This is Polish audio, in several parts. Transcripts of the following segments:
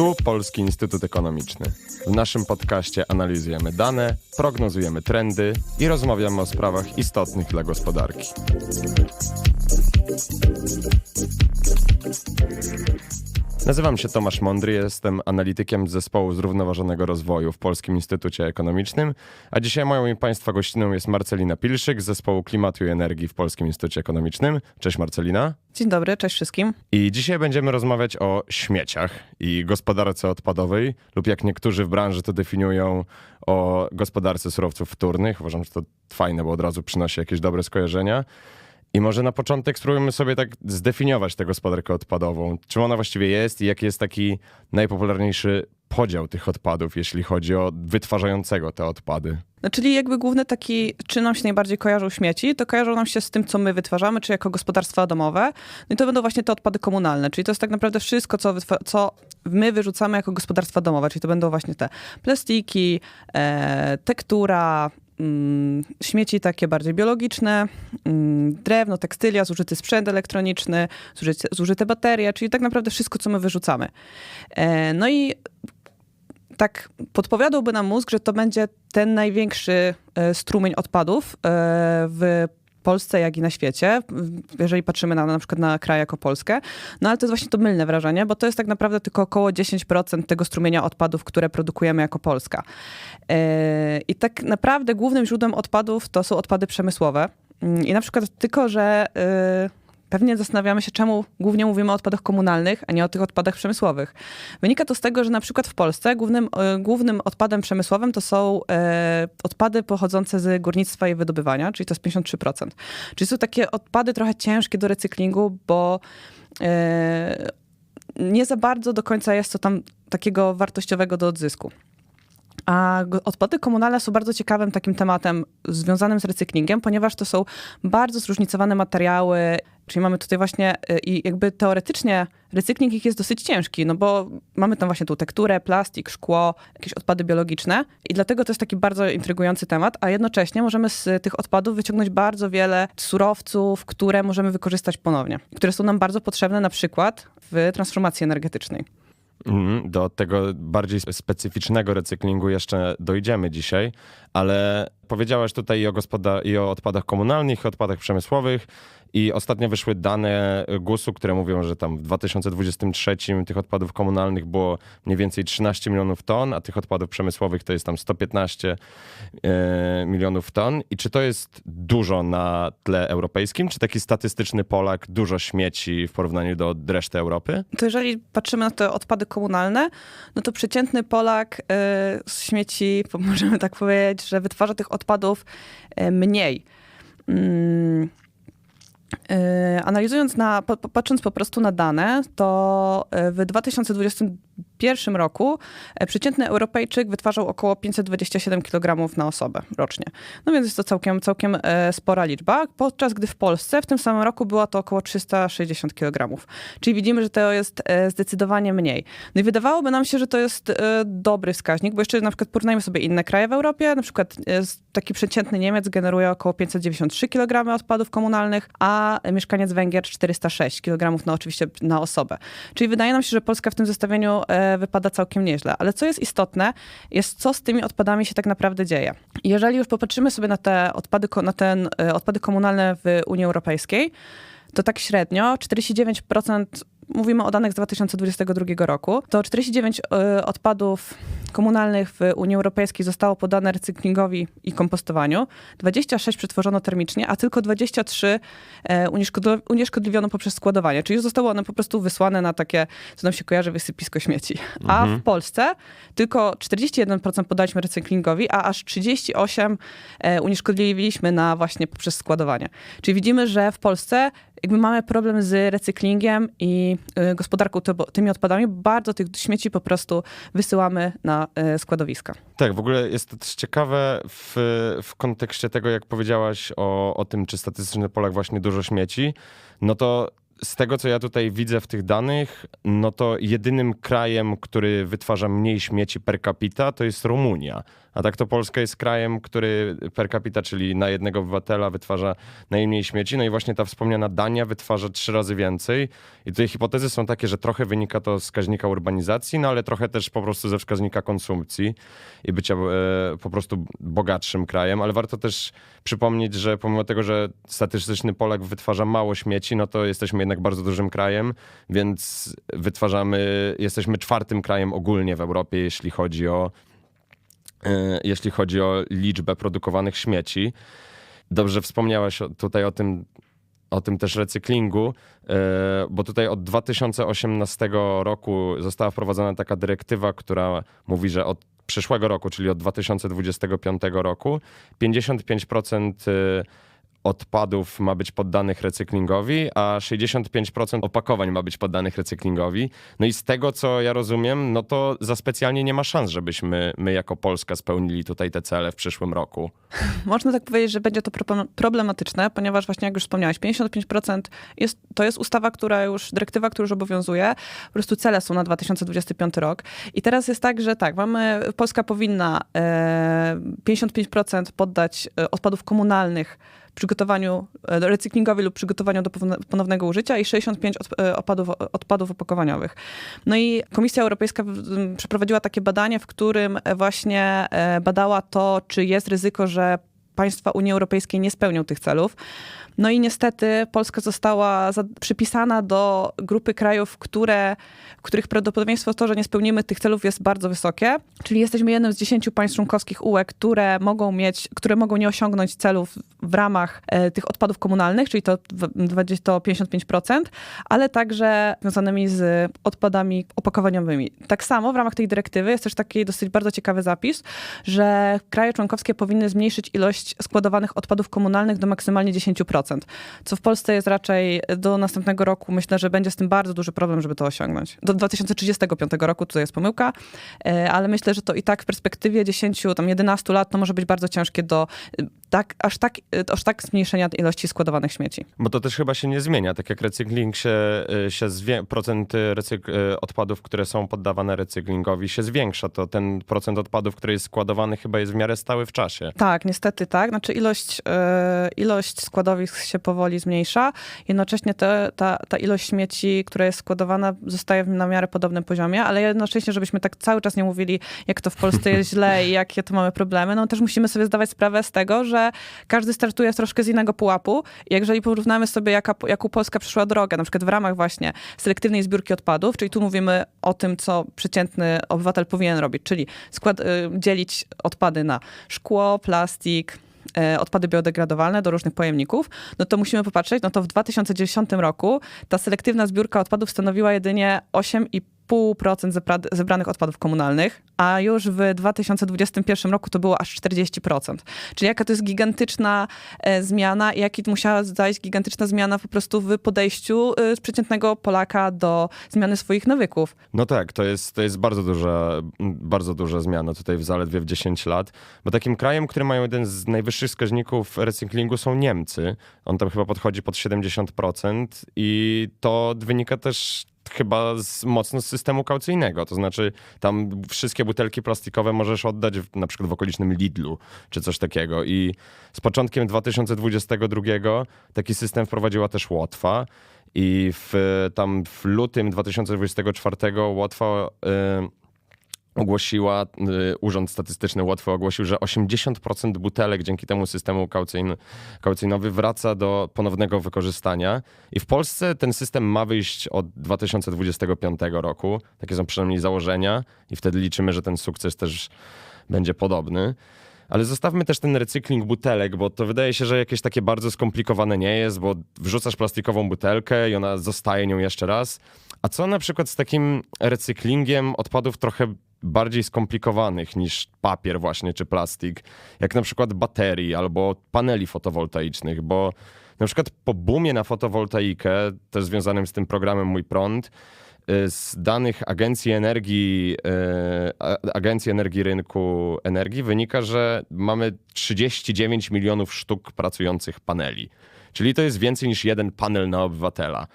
Tu Polski Instytut Ekonomiczny. W naszym podcaście analizujemy dane, prognozujemy trendy i rozmawiamy o sprawach istotnych dla gospodarki. Nazywam się Tomasz Mądry, jestem analitykiem z zespołu zrównoważonego rozwoju w Polskim Instytucie Ekonomicznym, a dzisiaj moją i Państwa gościną jest Marcelina Pilszyk z zespołu Klimatu i Energii w Polskim Instytucie Ekonomicznym. Cześć Marcelina. Dzień dobry, cześć wszystkim. I dzisiaj będziemy rozmawiać o śmieciach i gospodarce odpadowej, lub jak niektórzy w branży to definiują, o gospodarce surowców wtórnych. Uważam, że to fajne, bo od razu przynosi jakieś dobre skojarzenia. I może na początek spróbujmy sobie tak zdefiniować tę gospodarkę odpadową. Czym ona właściwie jest i jaki jest taki najpopularniejszy podział tych odpadów, jeśli chodzi o wytwarzającego te odpady? No, czyli jakby główny taki, czy nam się najbardziej kojarzą śmieci, to kojarzą nam się z tym, co my wytwarzamy, czy jako gospodarstwa domowe. No i to będą właśnie te odpady komunalne, czyli to jest tak naprawdę wszystko, co, co my wyrzucamy jako gospodarstwa domowe, czyli to będą właśnie te plastiki, e, tektura, śmieci takie bardziej biologiczne, mm, drewno, tekstylia, zużyty sprzęt elektroniczny, zużyte, zużyte baterie, czyli tak naprawdę wszystko, co my wyrzucamy. E, no i tak podpowiadałby nam mózg, że to będzie ten największy e, strumień odpadów e, w Polsce, jak i na świecie, jeżeli patrzymy na na przykład na kraj jako Polskę. No ale to jest właśnie to mylne wrażenie, bo to jest tak naprawdę tylko około 10% tego strumienia odpadów, które produkujemy jako Polska. E, I tak naprawdę głównym źródłem odpadów to są odpady przemysłowe. Mm, I na przykład tylko, że e, Pewnie zastanawiamy się, czemu głównie mówimy o odpadach komunalnych, a nie o tych odpadach przemysłowych. Wynika to z tego, że na przykład w Polsce głównym, e, głównym odpadem przemysłowym to są e, odpady pochodzące z górnictwa i wydobywania, czyli to jest 53%. Czyli są takie odpady trochę ciężkie do recyklingu, bo e, nie za bardzo do końca jest to tam takiego wartościowego do odzysku. A odpady komunalne są bardzo ciekawym takim tematem związanym z recyklingiem, ponieważ to są bardzo zróżnicowane materiały. Czyli mamy tutaj właśnie y, i jakby teoretycznie recykling ich jest dosyć ciężki, no bo mamy tam właśnie tą tekturę, plastik, szkło, jakieś odpady biologiczne i dlatego to jest taki bardzo intrygujący temat, a jednocześnie możemy z tych odpadów wyciągnąć bardzo wiele surowców, które możemy wykorzystać ponownie, które są nam bardzo potrzebne na przykład w transformacji energetycznej. Mhm, Do tego bardziej specyficznego recyklingu jeszcze dojdziemy dzisiaj, ale powiedziałaś tutaj i o, i o odpadach komunalnych, i odpadach przemysłowych. I ostatnio wyszły dane GUS-u, które mówią, że tam w 2023 tych odpadów komunalnych było mniej więcej 13 milionów ton, a tych odpadów przemysłowych to jest tam 115 e, milionów ton. I czy to jest dużo na tle europejskim? Czy taki statystyczny Polak dużo śmieci w porównaniu do reszty Europy? to jeżeli patrzymy na te odpady komunalne, no to przeciętny Polak y, z śmieci, możemy tak powiedzieć, że wytwarza tych odpadów y, mniej. Mm, y, Analizując na, patrząc po prostu na dane, to y, w 2021 roku y, przeciętny Europejczyk wytwarzał około 527 kg na osobę rocznie. No więc jest to całkiem, całkiem e, spora liczba, podczas gdy w Polsce w tym samym roku była to około 360 kg. Czyli widzimy, że to jest e, zdecydowanie mniej. No i wydawałoby nam się, że to jest e, dobry wskaźnik, bo jeszcze na przykład porównajmy sobie inne kraje w Europie. Na przykład e, taki przeciętny Niemiec generuje około 593 kg odpadów komunalnych, a mieszkaniec Węgier 406 kg na oczywiście na osobę. Czyli wydaje nam się, że Polska w tym zestawieniu e, wypada całkiem nieźle. Ale co jest istotne, jest co z tymi odpadami się tak naprawdę dzieje. Jeżeli już popatrzymy sobie na te odpady, na ten, e, odpady komunalne w Unii Europejskiej, to tak średnio 49%, mówimy o danych z 2022 roku, to 49 e, odpadów komunalnych w Unii Europejskiej zostało podane recyklingowi i kompostowaniu, 26 przetworzono termicznie, a tylko 23 e, unieszkodli- unieszkodliwiono poprzez składowanie, czyli zostały one po prostu wysłane na takie, co nam się kojarzy, wysypisko śmieci. A w Polsce tylko 41% podaliśmy recyklingowi, a aż 38% e, unieszkodliwiliśmy na właśnie poprzez składowanie. Czyli widzimy, że w Polsce jakby mamy problem z recyklingiem i y, gospodarką tymi odpadami. Bardzo tych śmieci po prostu wysyłamy na y, składowiska. Tak, w ogóle jest to też ciekawe w, w kontekście tego, jak powiedziałaś o, o tym, czy statystyczny Polak właśnie dużo śmieci, no to z tego, co ja tutaj widzę w tych danych, no to jedynym krajem, który wytwarza mniej śmieci per capita, to jest Rumunia. A tak to Polska jest krajem, który per capita, czyli na jednego obywatela wytwarza najmniej śmieci. No i właśnie ta wspomniana Dania wytwarza trzy razy więcej. I tutaj hipotezy są takie, że trochę wynika to z wskaźnika urbanizacji, no ale trochę też po prostu ze wskaźnika konsumpcji i bycia e, po prostu bogatszym krajem. Ale warto też przypomnieć, że pomimo tego, że statystyczny Polak wytwarza mało śmieci, no to jesteśmy jednak bardzo dużym krajem, więc wytwarzamy, jesteśmy czwartym krajem ogólnie w Europie, jeśli chodzi o, jeśli chodzi o liczbę produkowanych śmieci. Dobrze wspomniałaś o- tutaj o tym, o tym też recyklingu, e, bo tutaj od 2018 roku została wprowadzona taka dyrektywa, która mówi, że od przyszłego roku, czyli od 2025 roku, 55% e, odpadów ma być poddanych recyklingowi, a 65% opakowań ma być poddanych recyklingowi. No i z tego, co ja rozumiem, no to za specjalnie nie ma szans, żebyśmy my jako Polska spełnili tutaj te cele w przyszłym roku. Można tak powiedzieć, że będzie to pro- problematyczne, ponieważ właśnie jak już wspomniałeś, 55% jest, to jest ustawa, która już, dyrektywa, która już obowiązuje. Po prostu cele są na 2025 rok. I teraz jest tak, że tak, mamy, Polska powinna e, 55% poddać e, odpadów komunalnych przygotowaniu e, recyklingowi lub przygotowaniu do ponownego użycia i 65 od, e, odpadów, odpadów opakowaniowych. No i Komisja Europejska przeprowadziła takie badanie, w którym e, właśnie badała to, czy jest ryzyko, że państwa Unii Europejskiej nie spełnią tych celów. No i niestety Polska została przypisana do grupy krajów, które, których prawdopodobieństwo to, że nie spełnimy tych celów jest bardzo wysokie. Czyli jesteśmy jednym z dziesięciu państw członkowskich UE, które mogą mieć, które mogą nie osiągnąć celów w ramach e, tych odpadów komunalnych, czyli to, w- 20, to 55%, ale także związanymi z odpadami opakowaniowymi. Tak samo w ramach tej dyrektywy jest też taki dosyć bardzo ciekawy zapis, że kraje członkowskie powinny zmniejszyć ilość składowanych odpadów komunalnych do maksymalnie 10%, co w Polsce jest raczej do następnego roku, myślę, że będzie z tym bardzo duży problem, żeby to osiągnąć. Do 2035 roku, tutaj jest pomyłka, e, ale myślę, że to i tak w perspektywie 10, tam 11 lat to może być bardzo ciężkie do tak, aż, tak, e, aż tak zmniejszenia ilości składowanych śmieci. Bo to też chyba się nie zmienia. Tak jak recykling się, y, się zwię- procent y, recyk- y, odpadów, które są poddawane recyklingowi się zwiększa, to ten procent odpadów, który jest składowany chyba jest w miarę stały w czasie. Tak, niestety tak. Znaczy ilość, e, ilość składowisk się powoli zmniejsza. Jednocześnie te, ta, ta ilość śmieci, która jest składowana, zostaje na miarę podobnym poziomie, ale jednocześnie, żebyśmy tak cały czas nie mówili, jak to w Polsce jest źle i jakie to mamy problemy, no też musimy sobie zdawać sprawę z tego, że każdy startuje troszkę z innego pułapu. Jeżeli porównamy sobie, jaka, jaką Polska przyszła drogę, na przykład w ramach właśnie selektywnej zbiórki odpadów, czyli tu mówimy o tym, co przeciętny obywatel powinien robić, czyli skład, y, dzielić odpady na szkło, plastik, e, odpady biodegradowalne do różnych pojemników, no to musimy popatrzeć, no to w 2010 roku ta selektywna zbiórka odpadów stanowiła jedynie 8,5% zebra- zebranych odpadów komunalnych, a już w 2021 roku to było aż 40%. Czyli jaka to jest gigantyczna e, zmiana i jaki musiała zajść gigantyczna zmiana po prostu w podejściu e, przeciętnego Polaka do zmiany swoich nawyków. No tak, to jest, to jest bardzo, duża, bardzo duża zmiana tutaj w zaledwie w 10 lat, bo takim krajem, który mają jeden z najwyższych wskaźników recyklingu są Niemcy. On tam chyba podchodzi pod 70% i to wynika też chyba z, mocno z systemu kaucyjnego, to znaczy tam wszystkie butelki plastikowe możesz oddać w, na przykład w okolicznym Lidlu czy coś takiego. I z początkiem 2022 taki system wprowadziła też Łotwa. I w, tam w lutym 2024 Łotwa y, ogłosiła, y, Urząd Statystyczny Łotwy ogłosił, że 80% butelek dzięki temu systemu kaucyjn, wraca do ponownego wykorzystania. I w Polsce ten system ma wyjść od 2025 roku. Takie są przynajmniej założenia i wtedy liczymy, że ten sukces też będzie podobny. Ale zostawmy też ten recykling butelek, bo to wydaje się, że jakieś takie bardzo skomplikowane nie jest, bo wrzucasz plastikową butelkę i ona zostaje nią jeszcze raz. A co na przykład z takim recyklingiem odpadów trochę bardziej skomplikowanych niż papier właśnie czy plastik, jak na przykład baterii albo paneli fotowoltaicznych, bo na przykład po boomie na fotowoltaikę, też związanym z tym programem Mój Prąd, y, z danych Agencji Energii, y, Agencji Energii Rynku Energii wynika, że mamy 39 milionów sztuk pracujących paneli. Czyli to jest więcej niż jeden panel na obywatela.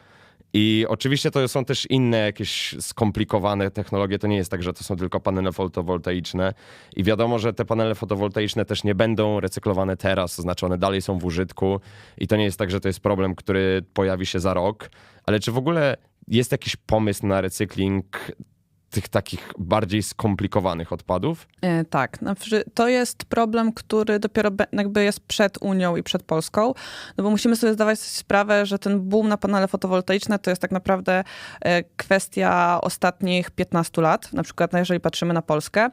I oczywiście to są też inne jakieś skomplikowane technologie. To nie jest tak, że to są tylko panele fotowoltaiczne. I wiadomo, że te panele fotowoltaiczne też nie będą recyklowane teraz, to znaczy one dalej są w użytku. I to nie jest tak, że to jest problem, który pojawi się za rok. Ale czy w ogóle jest jakiś pomysł na recykling tych takich bardziej skomplikowanych odpadów? E, Tak, znaczy, to jest problem, który dopiero jakby jest przed Unią i przed Polską, no bo musimy sobie zdawać sprawę, że ten boom na panele fotowoltaiczne to jest tak naprawdę e, kwestia ostatnich 15 lat, na przykład no, jeżeli patrzymy na Polskę.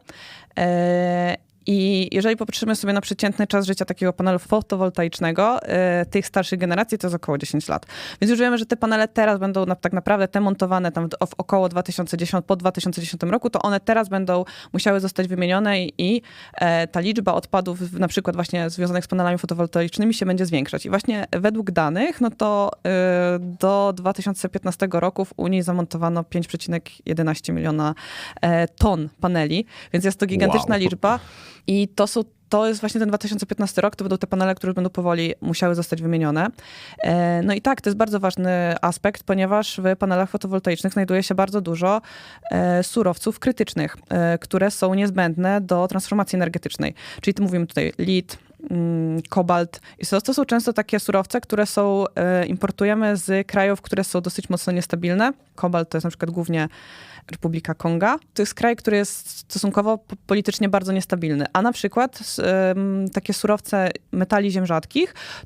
I jeżeli popatrzymy sobie na przeciętny czas życia takiego panelu fotowoltaicznego, e, tych starszych generacji, to jest około 10 lat. Więc już wiemy, że te panele teraz będą na, tak naprawdę te montowane tam w, w około 2010, po 2010 roku, to one teraz będą musiały zostać wymienione i, i e, ta liczba odpadów, na przykład właśnie związanych z panelami fotowoltaicznymi się będzie zwiększać. I właśnie według danych, no to e, do 2015 roku w Unii zamontowano 5,11 miliona e, ton paneli, więc jest to gigantyczna Wow. liczba i to są to jest właśnie ten 2015 rok, to będą te panele, które będą powoli musiały zostać wymienione. E, No i tak, to jest bardzo ważny aspekt, ponieważ w panelach fotowoltaicznych znajduje się bardzo dużo e, surowców krytycznych, e, które są niezbędne do transformacji energetycznej. Czyli tu mówimy tutaj lit, kobalt. I to, to są często takie surowce, które są, e, importujemy z krajów, które są dosyć mocno niestabilne. Kobalt to jest na przykład głównie Republika Konga. To jest kraj, który jest stosunkowo po- politycznie bardzo niestabilny. A na przykład takie surowce metali ziem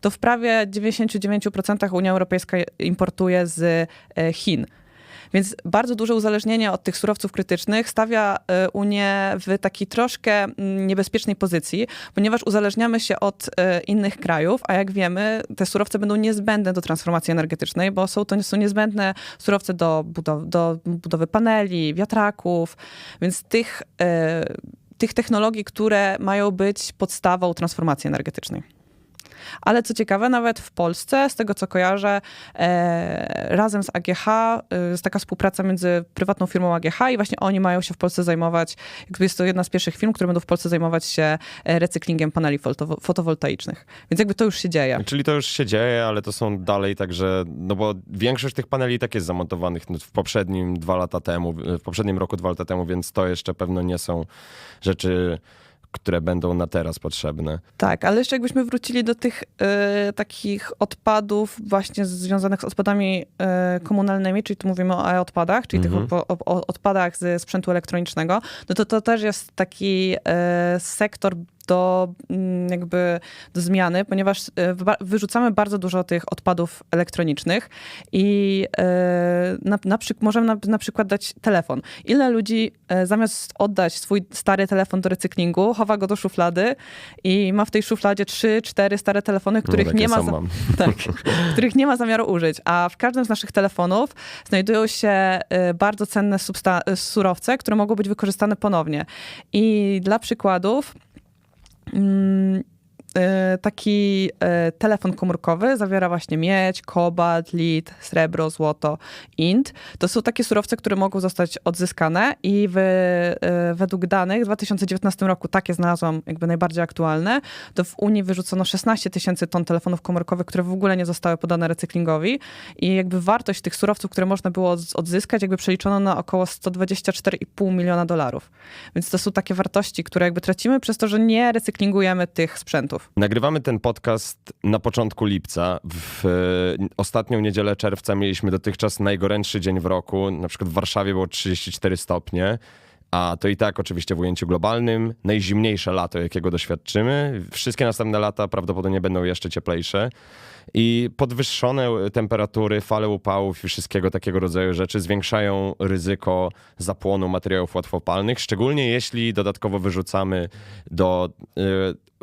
to w prawie 99% Unia Europejska importuje z e, Chin. Więc bardzo duże uzależnienie od tych surowców krytycznych stawia e, Unię w takiej troszkę niebezpiecznej pozycji, ponieważ uzależniamy się od e, innych krajów, a jak wiemy, te surowce będą niezbędne do transformacji energetycznej, bo są to są niezbędne surowce do, budow, do budowy paneli, wiatraków, więc tych, e, tych technologii, które mają być podstawą transformacji energetycznej. Ale co ciekawe, nawet w Polsce, z tego co kojarzę, e, razem z AGH e, jest taka współpraca między prywatną firmą AGH i właśnie oni mają się w Polsce zajmować, jakby jest to jedna z pierwszych firm, które będą w Polsce zajmować się e, recyklingiem paneli fotowo- fotowoltaicznych. Więc jakby to już się dzieje. Czyli to już się dzieje, ale to są dalej także, no bo większość tych paneli tak jest zamontowanych no, w poprzednim dwa lata temu, w poprzednim roku dwa lata temu, więc to jeszcze pewno nie są rzeczy, które będą na teraz potrzebne. Tak, ale jeszcze jakbyśmy wrócili do tych e, takich odpadów właśnie związanych z odpadami e, komunalnymi, czyli tu mówimy o e-odpadach, czyli Mhm. tych o, o, o odpadach ze sprzętu elektronicznego, no to to też jest taki e, sektor do mm, jakby do zmiany, ponieważ e, wyrzucamy bardzo dużo tych odpadów elektronicznych i e, na, na przyk- możemy na, na przykład dać telefon. Ile ludzi e, zamiast oddać swój stary telefon do recyklingu, chowa go do szuflady i ma w tej szufladzie trzy, cztery stare telefony, których no, nie ma za- tak, których nie ma zamiaru użyć. A w każdym z naszych telefonów znajdują się bardzo cenne surowce, które mogą być wykorzystane ponownie. I dla przykładów. Mm, y, Taki y, telefon komórkowy zawiera właśnie miedź, kobalt, lit, srebro, złoto, int. To są takie surowce, które mogą zostać odzyskane i w, y, według danych w 2019 roku, takie znalazłam jakby najbardziej aktualne, to w Unii wyrzucono 16 tysięcy ton telefonów komórkowych, które w ogóle nie zostały podane recyklingowi i jakby wartość tych surowców, które można było odz- odzyskać, jakby przeliczono na około 124,5 miliona dolarów. Więc to są takie wartości, które jakby tracimy przez to, że nie recyklingujemy tych sprzętów. Nagrywamy ten podcast na początku lipca. W e, ostatnią niedzielę czerwca mieliśmy dotychczas najgorętszy dzień w roku. Na przykład w Warszawie było 34 stopnie. A to i tak oczywiście w ujęciu globalnym najzimniejsze lato, jakiego doświadczymy. Wszystkie następne lata prawdopodobnie będą jeszcze cieplejsze. I podwyższone temperatury, fale upałów i wszystkiego takiego rodzaju rzeczy zwiększają ryzyko zapłonu materiałów łatwopalnych, szczególnie jeśli dodatkowo wyrzucamy do y,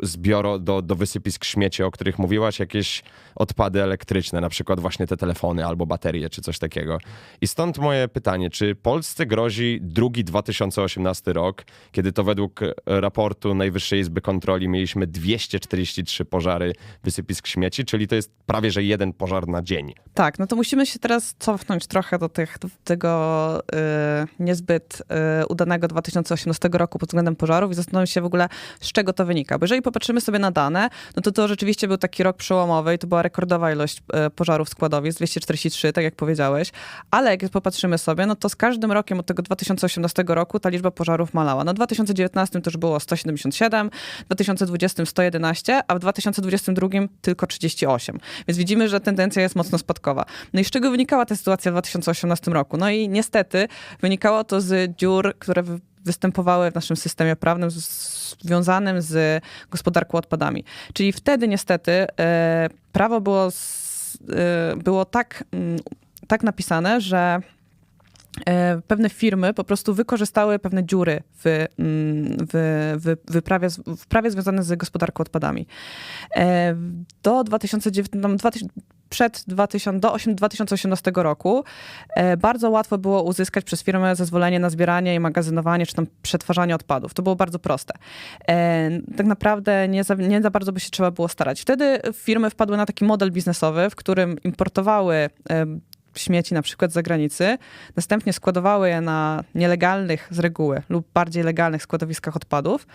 zbioro, do, do wysypisk śmieci, o których mówiłaś, jakieś odpady elektryczne, na przykład właśnie te telefony albo baterie czy coś takiego. I stąd moje pytanie, czy Polsce grozi drugi 2018 rok, kiedy to według raportu Najwyższej Izby Kontroli mieliśmy 243 pożary wysypisk śmieci, czyli to jest prawie że jeden pożar na dzień. Tak, no to musimy się teraz cofnąć trochę do tych, do tego y, niezbyt y, udanego 2018 roku pod względem pożarów i zastanowić się w ogóle, z czego to wynika. Bo jeżeli popatrzymy sobie na dane, no to to rzeczywiście był taki rok przełomowy i to była rekordowa ilość e, pożarów składowisk, 243, tak jak powiedziałeś, ale jak popatrzymy sobie, no to z każdym rokiem od tego 2018 roku ta liczba pożarów malała. No w 2019 to już było 177, w 2020 111, a w 2022 tylko 38. Więc widzimy, że tendencja jest mocno spadkowa. No i z czego wynikała ta sytuacja w 2018 roku? No i niestety wynikało to z dziur, które występowały w naszym systemie prawnym z- związanym z gospodarką odpadami. Czyli wtedy niestety e, prawo było, s- e, było tak, mm, tak napisane, że e, pewne firmy po prostu wykorzystały pewne dziury w, mm, w, w, wyprawie, w prawie związane z gospodarką odpadami. Do 2019, tam 2000 przed 2000, do 8 2018 roku e, bardzo łatwo było uzyskać przez firmę zezwolenie na zbieranie i magazynowanie, czy tam przetwarzanie odpadów. To było bardzo proste. E, Tak naprawdę nie za, nie za bardzo by się trzeba było starać. Wtedy firmy wpadły na taki model biznesowy, w którym importowały e, śmieci na przykład z zagranicy, następnie składowały je na nielegalnych z reguły lub bardziej legalnych składowiskach odpadów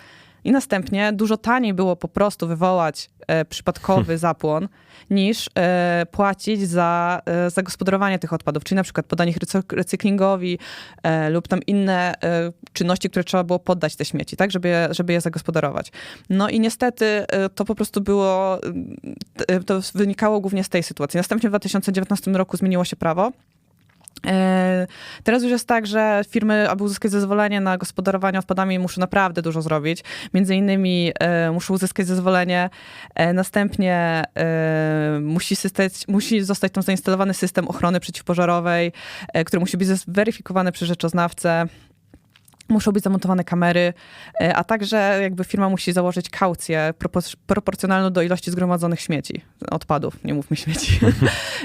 i następnie dużo taniej było po prostu wywołać e, przypadkowy zapłon niż e, płacić za e, zagospodarowanie tych odpadów, czyli na przykład podanie ich recy- recyklingowi e, lub tam inne e, czynności, które trzeba było poddać te śmieci, tak, żeby je, żeby je zagospodarować. No i niestety e, to po prostu było, to wynikało głównie z tej sytuacji. Następnie w 2019 roku zmieniło się prawo. E, Teraz już jest tak, że firmy, aby uzyskać zezwolenie na gospodarowanie odpadami, muszą naprawdę dużo zrobić. Między innymi e, muszą uzyskać zezwolenie, e, następnie e, musi, musi zostać tam zainstalowany system ochrony przeciwpożarowej, e, który musi być zweryfikowany przez rzeczoznawcę. Muszą być zamontowane kamery, e, a także jakby firma musi założyć kaucję propor- proporcjonalną do ilości zgromadzonych śmieci, odpadów, nie mówmy śmieci.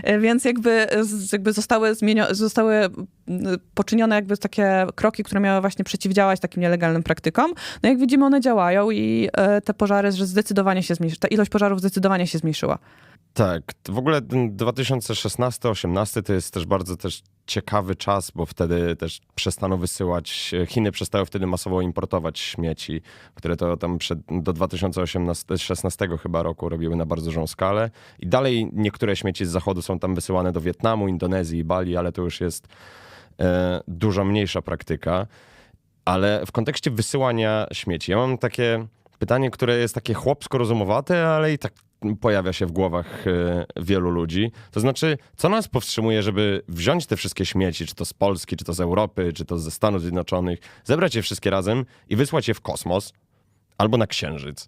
E, Więc jakby, jakby zostały, zmienio- zostały mm, poczynione jakby takie kroki, które miały właśnie przeciwdziałać takim nielegalnym praktykom. No jak widzimy, one działają i e, te pożary zdecydowanie się zmniejszyły, ta ilość pożarów zdecydowanie się zmniejszyła. Tak, w ogóle ten 2016-18 to jest też bardzo też ciekawy czas, bo wtedy też przestaną wysyłać, Chiny przestały wtedy masowo importować śmieci, które to tam przed, do 2016 chyba roku robiły na bardzo dużą skalę i dalej niektóre śmieci z zachodu są tam wysyłane do Wietnamu, Indonezji i Bali, ale to już jest e, dużo mniejsza praktyka. Ale w kontekście wysyłania śmieci, ja mam takie pytanie, które jest takie chłopsko rozumowate, ale i tak pojawia się w głowach e, wielu ludzi. To znaczy, co nas powstrzymuje, żeby wziąć te wszystkie śmieci, czy to z Polski, czy to z Europy, czy to ze Stanów Zjednoczonych, zebrać je wszystkie razem i wysłać je w kosmos albo na Księżyc?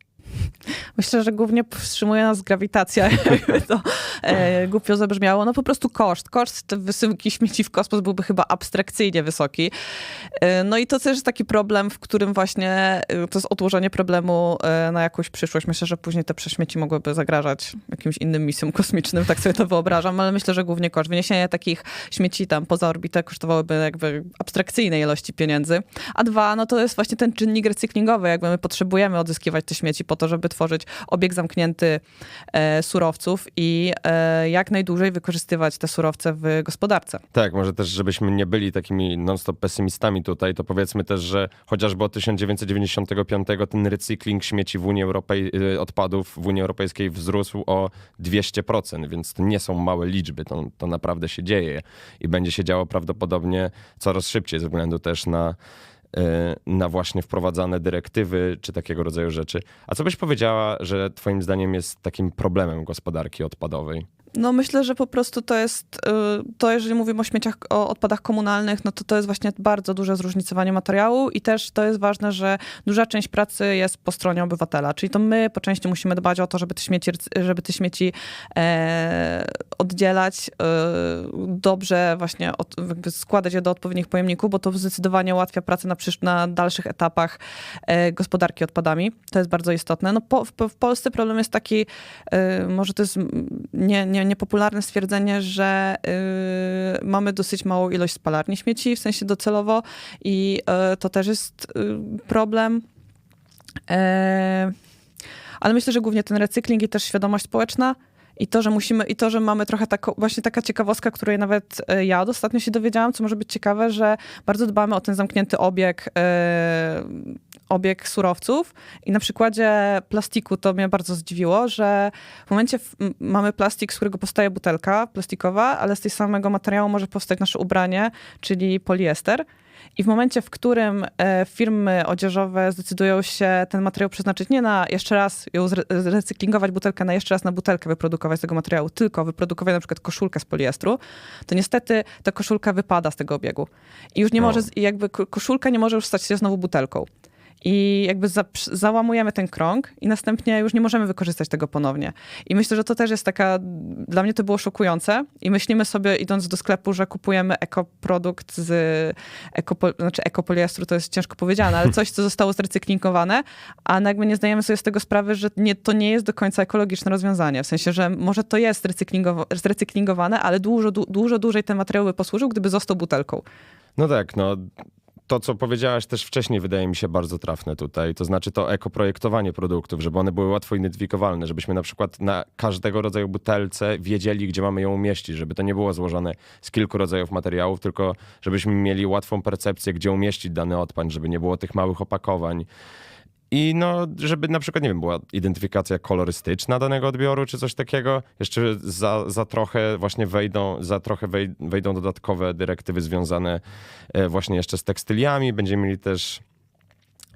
Myślę, że głównie powstrzymuje nas grawitacja, jakby to e, głupio zabrzmiało. No po prostu koszt. Koszt wysyłki śmieci w kosmos byłby chyba abstrakcyjnie wysoki. E, no i to też jest taki problem, w którym właśnie e, to jest odłożenie problemu e, na jakąś przyszłość. Myślę, że później te prześmieci mogłyby zagrażać jakimś innym misjom kosmicznym, tak sobie to wyobrażam, ale myślę, że głównie koszt. Wyniesienie takich śmieci tam poza orbitę kosztowałoby jakby abstrakcyjnej ilości pieniędzy. A dwa, no to jest właśnie ten czynnik recyklingowy, jakby my potrzebujemy odzyskiwać te śmieci po to, żeby tworzyć obieg zamknięty e, surowców i e, jak najdłużej wykorzystywać te surowce w gospodarce. Tak, może też, żebyśmy nie byli takimi non-stop pesymistami tutaj, to powiedzmy też, że chociażby od 1995 ten recykling śmieci w Unii Europejskiej, odpadów w Unii Europejskiej wzrósł o 200%, więc to nie są małe liczby, to, to naprawdę się dzieje i będzie się działo prawdopodobnie coraz szybciej ze względu też na e, na właśnie wprowadzane dyrektywy czy takiego rodzaju rzeczy. A co byś powiedziała, że twoim zdaniem jest takim problemem gospodarki odpadowej? No myślę, że po prostu to jest, y, to jeżeli mówimy o śmieciach, o odpadach komunalnych, no to to jest właśnie bardzo duże zróżnicowanie materiału i też to jest ważne, że duża część pracy jest po stronie obywatela, czyli to my po części musimy dbać o to, żeby te śmieci, żeby te śmieci e, oddzielać, e, dobrze właśnie od, składać je do odpowiednich pojemników, bo to zdecydowanie ułatwia pracę na, przysz- na dalszych etapach e, gospodarki odpadami. To jest bardzo istotne. No po, w, w Polsce problem jest taki, e, może to jest mm, nie, nie, niepopularne stwierdzenie, że y, mamy dosyć małą ilość spalarni śmieci, w sensie docelowo i y, to też jest y, problem. E, ale myślę, że głównie ten recykling i też świadomość społeczna I to, że musimy, i to, że mamy trochę taką, właśnie taka ciekawostka, której nawet e, ja ostatnio się dowiedziałam, co może być ciekawe, że bardzo dbamy o ten zamknięty obieg, e, obieg surowców. I na przykładzie plastiku to mnie bardzo zdziwiło, że w momencie w, mamy plastik, z którego powstaje butelka plastikowa, ale z tej samego materiału może powstać nasze ubranie, czyli poliester. I w momencie, w którym e, firmy odzieżowe zdecydują się ten materiał przeznaczyć nie na jeszcze raz ją zre- zrecyklingować butelkę, na jeszcze raz na butelkę wyprodukować z tego materiału, tylko wyprodukować na przykład koszulkę z poliestru, to niestety ta koszulka wypada z tego obiegu. I już nie O. może, jakby ko- koszulka nie może już stać się znowu butelką. I jakby za, załamujemy ten krąg i następnie już nie możemy wykorzystać tego ponownie. I myślę, że to też jest taka, dla mnie to było szokujące i myślimy sobie idąc do sklepu, że kupujemy ekoprodukt z ekopo, znaczy ekopoliestru, to jest ciężko powiedziane, ale coś, co zostało zrecyklingowane, a jakby nie zdajemy sobie z tego sprawy, że nie, to nie jest do końca ekologiczne rozwiązanie. W sensie, że może to jest zrecyklingowa- zrecyklingowane, ale dużo, du, dużo dłużej ten materiał by posłużył, gdyby został butelką. No tak, no to, co powiedziałaś też wcześniej, wydaje mi się bardzo trafne tutaj. To znaczy to ekoprojektowanie produktów, żeby one były łatwo identyfikowalne, żebyśmy na przykład na każdego rodzaju butelce wiedzieli, gdzie mamy ją umieścić, żeby to nie było złożone z kilku rodzajów materiałów, tylko żebyśmy mieli łatwą percepcję, gdzie umieścić dany odpań, żeby nie było tych małych opakowań. I no, żeby na przykład, nie wiem, była identyfikacja kolorystyczna danego odbioru, czy coś takiego. Jeszcze za, za trochę właśnie wejdą, za trochę wej, wejdą dodatkowe dyrektywy związane e, właśnie jeszcze z tekstyliami. Będziemy mieli też,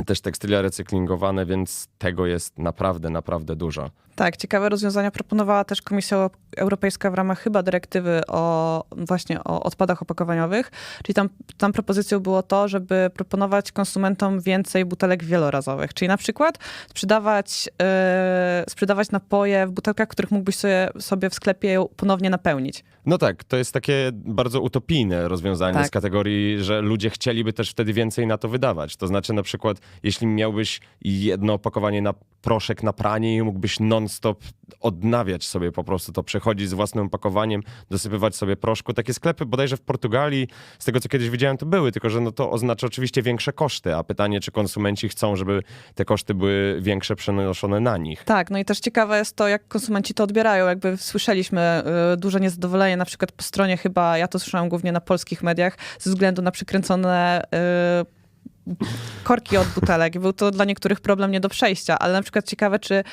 też tekstylia recyklingowane, więc tego jest naprawdę, naprawdę dużo. Tak, ciekawe rozwiązania proponowała też Komisja Europejska w ramach chyba dyrektywy o właśnie o odpadach opakowaniowych. Czyli tam, tam propozycją było to, żeby proponować konsumentom więcej butelek wielorazowych. Czyli na przykład sprzedawać, yy, sprzedawać napoje w butelkach, których mógłbyś sobie, sobie w sklepie ponownie napełnić. No tak, to jest takie bardzo utopijne rozwiązanie Tak. z kategorii, że ludzie chcieliby też wtedy więcej na to wydawać. To znaczy na przykład, jeśli miałbyś jedno opakowanie na proszek na pranie i mógłbyś non-stop odnawiać sobie po prostu to, przechodzić z własnym opakowaniem, dosypywać sobie proszku. Takie sklepy bodajże w Portugalii, z tego co kiedyś widziałem, to były, tylko że no to oznacza oczywiście większe koszty, a pytanie, czy konsumenci chcą, żeby te koszty były większe przenoszone na nich. Tak, no i też ciekawe jest to, jak konsumenci to odbierają. Jakby słyszeliśmy y, duże niezadowolenie, na przykład po stronie chyba, ja to słyszałam głównie na polskich mediach, ze względu na przykręcone y, korki od butelek. Był to dla niektórych problem nie do przejścia, ale na przykład ciekawe, czy,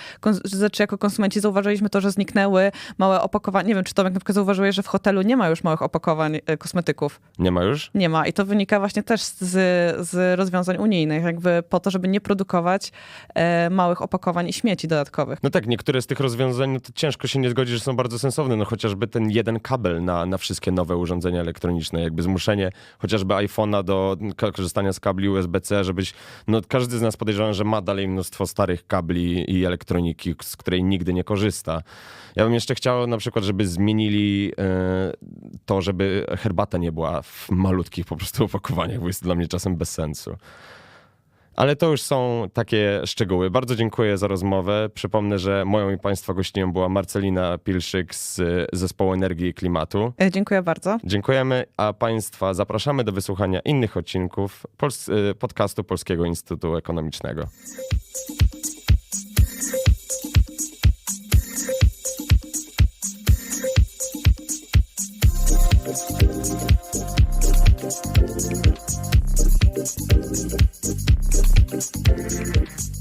czy jako konsumenci zauważyliśmy to, że zniknęły małe opakowania. Nie wiem, czy Tomek na przykład zauważyłeś, że w hotelu nie ma już małych opakowań y, kosmetyków. Nie ma już? Nie ma i to wynika właśnie też z, z rozwiązań unijnych, jakby po to, żeby nie produkować e, małych opakowań i śmieci dodatkowych. No tak, niektóre z tych rozwiązań, no to ciężko się nie zgodzić, że są bardzo sensowne. No chociażby ten jeden kabel na, na wszystkie nowe urządzenia elektroniczne, jakby zmuszenie chociażby iPhone'a do korzystania z kabli USB-C, żebyś, no każdy z nas podejrzewa, że ma dalej mnóstwo starych kabli i elektroniki, z której nigdy nie korzysta. Ja bym jeszcze chciał na przykład, żeby zmienili e, to, żeby herbata nie była w malutkich po prostu opakowaniach, bo jest dla mnie czasem bez sensu. Ale to już są takie szczegóły. Bardzo dziękuję za rozmowę. Przypomnę, że moją i Państwa gościnią była Marcelina Pilszyk z y, Zespołu Energii i Klimatu. E, dziękuję bardzo. Dziękujemy, a Państwa zapraszamy do wysłuchania innych odcinków y, podcastu Polskiego Instytutu Ekonomicznego. Thank you. Thank you.